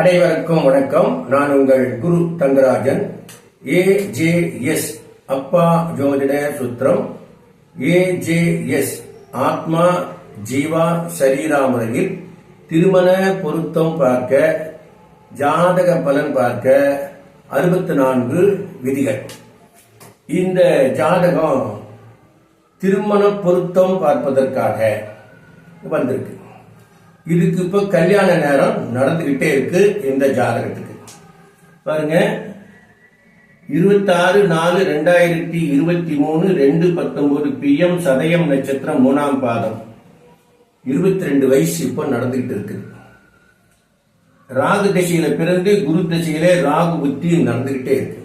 அனைவருக்கும் வணக்கம். நான் உங்கள் குரு தங்கராஜன். ஏஜேஎஸ் அப்பா ஜோதிட சுத்திரம் ஏஜேஎஸ் ஆத்மா ஜீவா சரீரா முறையில் திருமண பொருத்தம் பார்க்க ஜாதக பலன் பார்க்க அறுபத்தி நான்கு விதிகள். இந்த ஜாதகம் திருமண பொருத்தம் பார்ப்பதற்காக வந்திருக்கு. இதுக்கு இப்ப கல்யாண நேரம் நடந்துகிட்டே இருக்கு இந்த ஜாதகத்துக்கு. பாருங்க. இருபத்தாறு நாலு ரெண்டாயிரத்தி இருபத்தி மூணு ரெண்டு பத்தொன்பது பிஎம் சதயம் நட்சத்திரம் மூணாம் பாதம். இருபத்தி ரெண்டு வயசு இப்போ நடந்துகிட்டு இருக்கு. ராகு திசையில பிறந்து குரு தசையிலே ராகு புத்தி நடந்துகிட்டே இருக்கு.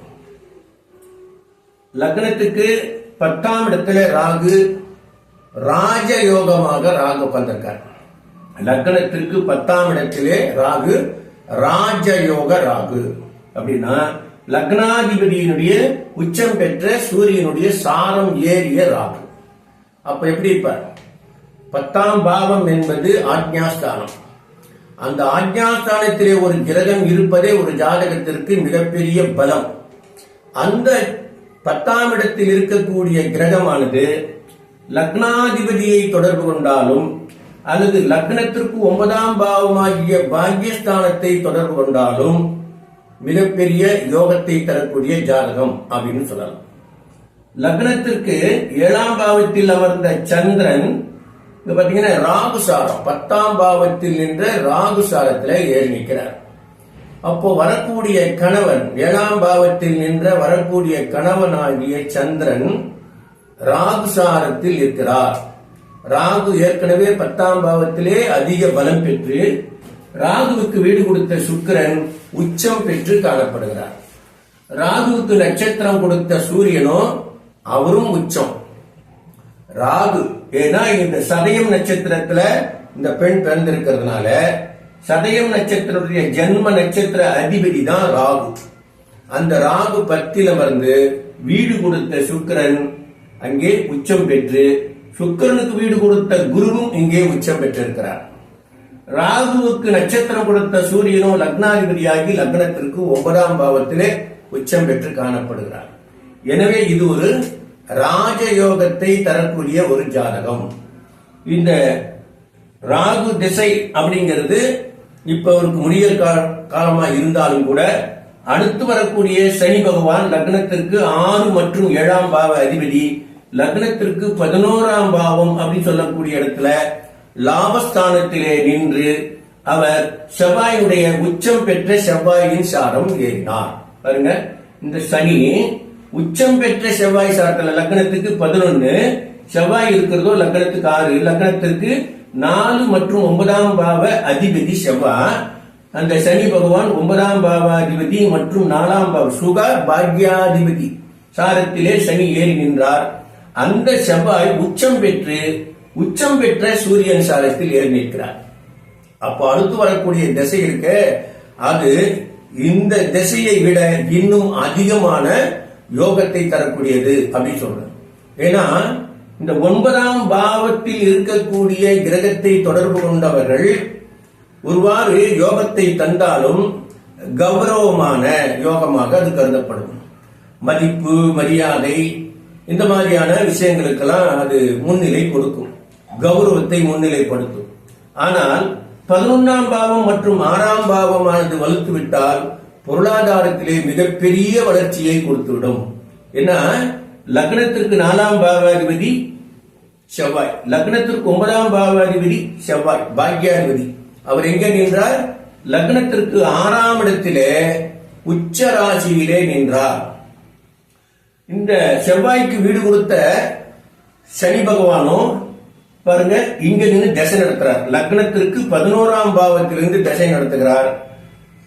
லக்னத்துக்கு பத்தாம் இடத்துல ராகு ராஜயோகமாக ராகு உட்கார்ந்திருக்கார் லக்னத்திற்கு பத்தாம் இடத்திலே ராகு ராஜயோக ராகு. அப்படின்னா லக்னாதிபதியினுடைய உச்சம் பெற்ற சூரியனுடைய சாரம் ஏறிய ராகு. அப்ப எப்படி இருப்பார்? பத்தாம் பாவம் என்பது ஆக்ஞாஸ்தானம். அந்த ஆக்ஞாஸ்தானத்திலே ஒரு கிரகம் இருப்பதே ஒரு ஜாதகத்திற்கு மிகப்பெரிய பலம். அந்த பத்தாம் இடத்தில் இருக்கக்கூடிய கிரகமானது லக்னாதிபதியை தொடர்பு கொண்டாலும் அல்லது லக்னத்திற்கு ஒன்பதாம் பாவமாகிய பாக்யஸ்தானத்தை தொடர்பு கொண்டாலும் மிகப்பெரிய யோகத்தை தரக்கூடிய ஜாதகம் அப்படின்னு சொல்லலாம். லக்னத்திற்கு ஏழாம் பாவத்தில் அமர்ந்த சந்திரன் இங்க பாத்தீங்கன்னா ராகுசாரம் பத்தாம் பாவத்தில் நின்ற ராகுசாரத்துல ஏறி நிற்கிறார். அப்போ வரக்கூடிய கணவன் ஏழாம் பாவத்தில் நின்ற வரக்கூடிய கணவனாகிய சந்திரன் ராகுசாரத்தில் இருக்கிறார். ராகு ஏற்கனவே பத்தாம் பாவத்திலே அதிக பலம் பெற்று ராகுவுக்கு வீடு கொடுத்த சுக்கிரன் உச்சம் பெற்று காணப்படுகிறார். ராகுவுக்கு நட்சத்திரம் கொடுத்த சூரியனோ அவரும் உச்சம். ராகு ஏன்னா இந்த சதயம் நட்சத்திரத்துல இந்த பெண் பிறந்திருக்கிறதுனால சதயம் நட்சத்திரத்துடைய ஜென்ம நட்சத்திர அதிபதி தான் ராகு. அந்த ராகு பத்தில் அமர்ந்து வீடு கொடுத்த சுக்கிரன் அங்கே உச்சம் பெற்று சுக்கிரனுக்கு வீடு கொடுத்த குருவும் இங்கே உச்சம் பெற்றிருக்கிறார். ராகுவுக்கு நட்சத்திரம் கொடுத்த சூரியனும் லக்னாதிபதியாகி லக்னத்திற்கு ஒன்பதாம் பாவத்திலே உச்சம் பெற்று காணப்படுகிறார். எனவே இது ஒரு ராஜயோகத்தை தரக்கூடிய ஒரு ஜாதகம். இந்த ராகு திசை அப்படிங்கிறது இப்ப அவருக்கு முடிய காலமா இருந்தாலும் கூட அடுத்து வரக்கூடிய சனி பகவான் லக்னத்திற்கு ஆறு மற்றும் ஏழாம் பாவ அதிபதி லக்னத்திற்கு பதினோராம் பாவம் அப்படின்னு சொல்லக்கூடிய இடத்துல லாபஸ்தானத்திலே நின்று அவர் செவ்வாயுடைய உச்சம் பெற்ற செவ்வாயின் சாரம் ஏறினார். பாருங்க இந்த சனி உச்சம் பெற்ற செவ்வாய் சாரத்துல லக்னத்துக்கு பதினொன்னு செவ்வாய் இருக்கிறதோ லக்னத்துக்கு ஆறு லக்னத்திற்கு நாலு மற்றும் ஒன்பதாம் பாவ அதிபதி செவ்வாய். அந்த சனி பகவான் ஒன்பதாம் பாவாதிபதி மற்றும் நாலாம் பாவ சுகா பாக்யாதிபதி சாரத்திலே சனி ஏறி நின்றார். அந்த செவ்வாய் உச்சம் பெற்று உச்சம் பெற்ற சூரியன் சாரத்தில் ஏறி நிற்கிறார் அப்போ அடுத்து வரக்கூடிய திசை இருக்க அது இந்த திசையை விட இன்னும் அதிகமான யோகத்தை தரக்கூடியது அப்படின்னு சொல்றேன் ஏன்னா இந்த ஒன்பதாம் பாவத்தில் இருக்கக்கூடிய கிரகத்தை தொடர்பு கொண்டவர்கள் ஒருவாறு யோகத்தை தந்தாலும் கௌரவமான யோகமாக அது கருதப்படும். மதிப்பு மரியாதை இந்த மாதிரியான விஷயங்களுக்கெல்லாம் அது முன்னிலை கொடுக்கும். கௌரவத்தை முன்னிலைப்படுத்தும். ஆனால் பதினொன்றாம் பாவம் மற்றும் ஆறாம் பாவமானது வலுத்து விட்டால் பொருளாதாரத்திலே மிகப்பெரிய வளர்ச்சியை கொடுத்துவிடும். ஏன்னா லக்னத்திற்கு நாலாம் பாவாதிபதி செவ்வாய். லக்னத்திற்கு ஒன்பதாம் பாவாதிபதி செவ்வாய் பாக்யாதிபதி. அவர் எங்க நின்றார்? லக்னத்திற்கு ஆறாம் இடத்திலே உச்ச ராசியிலே நின்றார். இந்த செவ்வாய்க்கு வீடு கொடுத்த சனி பகவானும் பாருங்க இங்க நின்று தசை நடத்துறார். லக்னத்திற்கு பதினோராம் பாவத்திலிருந்து தசை நடத்துகிறார்.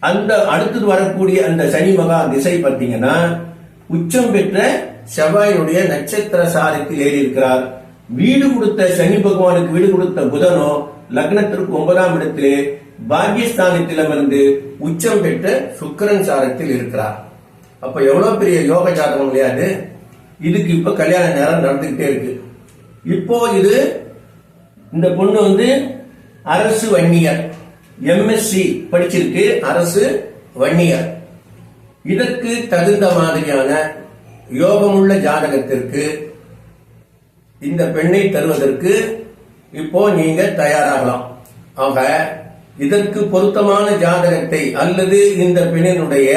அந்த அடுத்தது வரக்கூடிய அந்த சனி மகா திசை பார்த்தீங்கன்னா உச்சம் பெற்ற செவ்வாயினுடைய நட்சத்திர சாரத்தில் ஏறி இருக்கிறார் வீடு கொடுத்த சனி பகவானுக்கு வீடு கொடுத்த புதனோ லக்னத்திற்கு ஒன்பதாம் இடத்திலே பாக்கியஸ்தானத்தில் அமர்ந்து உச்சம் பெற்ற சுக்கிரன் சாரத்தில் இருக்கிறார். அப்ப எவ்வளவு பெரிய யோக ஜாதகம் இல்லையா இதுக்கு இப்ப கல்யாண நேரம் நடந்துகிட்டே இருக்கு. இப்போ இது இந்த பொண்ணு வந்து அரசு வன்னியர். எம்எஸ்சி படிச்சிருக்கு அரசு வன்னியர். இதற்கு தகுந்த மாதிரியான யோகமுள்ள ஜாதகத்திற்கு இந்த பெண்ணை தருவதற்கு இப்போ நீங்க தயாராகலாம். ஆக இதற்கு பொருத்தமான ஜாதகத்தை அல்லது இந்த பெண்ணினுடைய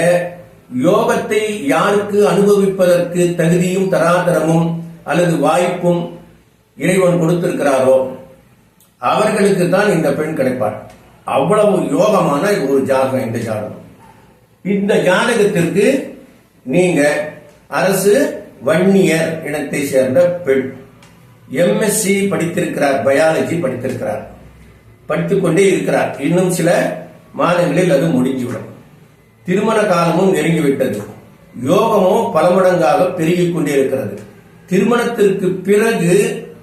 யோகத்தை யாருக்கு அனுபவிப்பதற்கு தகுதியும் தராதரமும் அல்லது வாய்ப்பும் இறைவன் கொடுத்திருக்கிறாரோ அவர்களுக்கு தான் இந்த பெண் கிடைப்பார் அவ்வளவு யோகமான ஒரு ஜாதகம் இந்த ஜாதகம். இந்த ஜாதகத்திற்கு நீங்க அரசு வன்னியர் இனத்தை சேர்ந்த பெண். MSc படித்திருக்கிறார் biology படித்திருக்கிறார். படித்துக்கொண்டே இருக்கிறார். இன்னும் சில மாதங்களில் அது முடிஞ்சுவிடும். திருமண காலமும் நெருங்கிவிட்டது. யோகமும் பல மடங்காக பெருகிக் கொண்டே இருக்கிறது. திருமணத்திற்கு பிறகு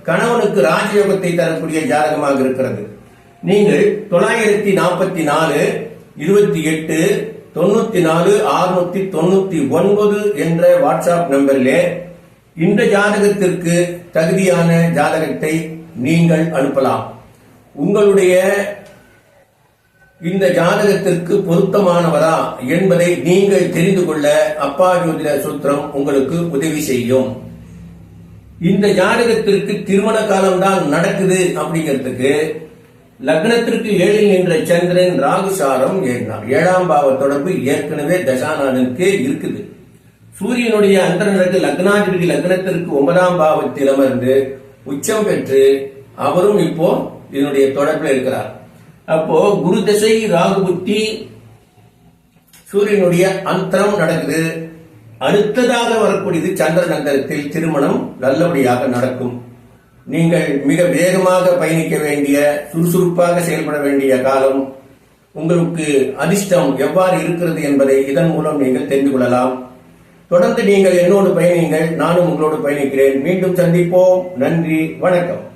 கணவனுக்கு ராஜயோகத்தை தரக்கூடிய ஜாதகமாக இருக்கிறது. நீங்கள் தொள்ளாயிரத்தி நாற்பத்தி நாலு இருபத்தி எட்டு தொண்ணூத்தி நாலு அறுநூத்தி தொண்ணூத்தி ஒன்பது என்ற வாட்ஸ்அப் நம்பரிலே இந்த ஜாதகத்திற்கு தகுதியான ஜாதகத்தை நீங்கள் அனுப்பலாம். உங்களுடைய இந்த ஜாதகத்திற்கு பொருத்தமானவரா என்பதை நீங்கள் தெரிந்து கொள்ள அப்பா ஜோதிட சூத்திரம் உங்களுக்கு உதவி செய்யும். இந்த ஜாதகத்திற்கு திருமண காலம்தான் நடக்குது அப்படிங்கிறதுக்கு லக்னத்திற்கு ஏழில் நின்ற சந்திரன் ராகுசாரம் ஏறினார். ஏழாம் பாவ தொடர்பு ஏற்கனவே தசாநாதனுக்கு இருக்குது. சூரியனுடைய அந்தரனுக்கு லக்னாதிபதி லக்னத்திற்கு ஒன்பதாம் பாவத்தில் அமர்ந்து உச்சம் பெற்று அவரும் இப்போ இதனுடைய தொடர்பில் இருக்கிறார். அப்போ குரு திசை ராகு புத்தி சூரியனுடைய அந்தரம் நடக்குது. அடுத்ததாக வரக்கூடியது சந்திரன் அந்தரத்தில் திருமணம் நல்லபடியாக நடக்கும். நீங்கள் மிக வேகமாக பயணிக்க வேண்டிய சுறுசுறுப்பாக செயல்பட வேண்டிய காலம். உங்களுக்கு அதிர்ஷ்டம் எவ்வாறு இருக்கிறது என்பதை இதன் மூலம் நீங்கள் தெரிந்து கொள்ளலாம். தொடர்ந்து நீங்கள் என்னோடு பயணிங்கள் நானும் உங்களோடு பயணிக்கிறேன். மீண்டும் சந்திப்போம். நன்றி வணக்கம்.